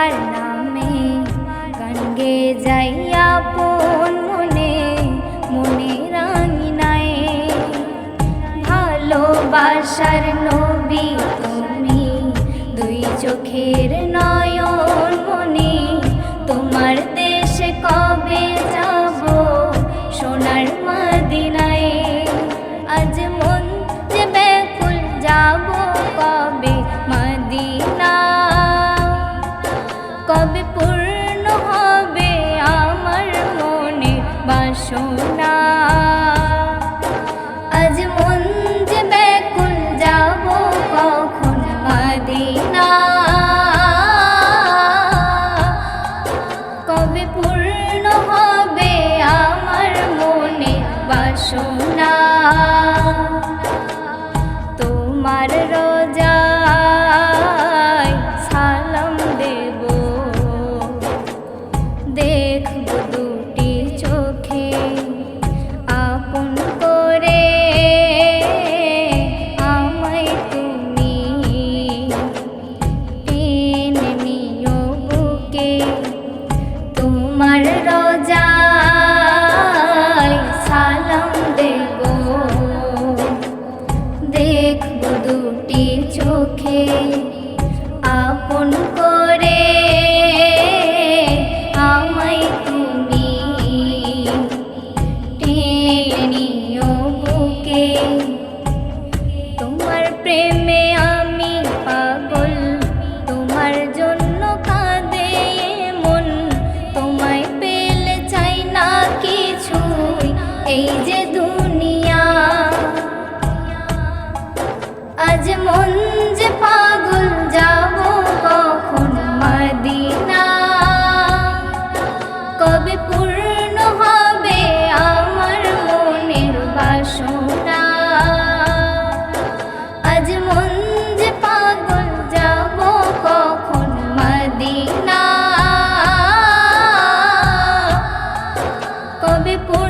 তোমার নামে গান গে যাইয়া পন মনে মনে রাঙিনায় ভালোবাসার নবী তুমি, দুই চোখের নয়ন মনে। দুটি চোখে আজ মন যে পাগল যাব কখন মদিনা? কবে পূর্ণ হবে আমার মনের বাসনা? আজ মন যে পাগল যাব কখন মদিনা? কবে পূর্ণ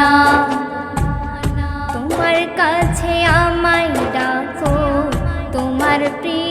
মানা তোমার কাছে আমায় ডাকো তোমার প্রিয়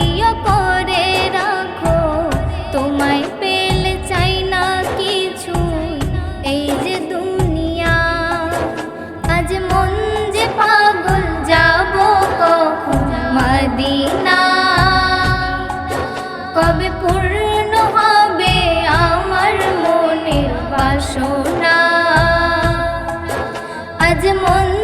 আজ মন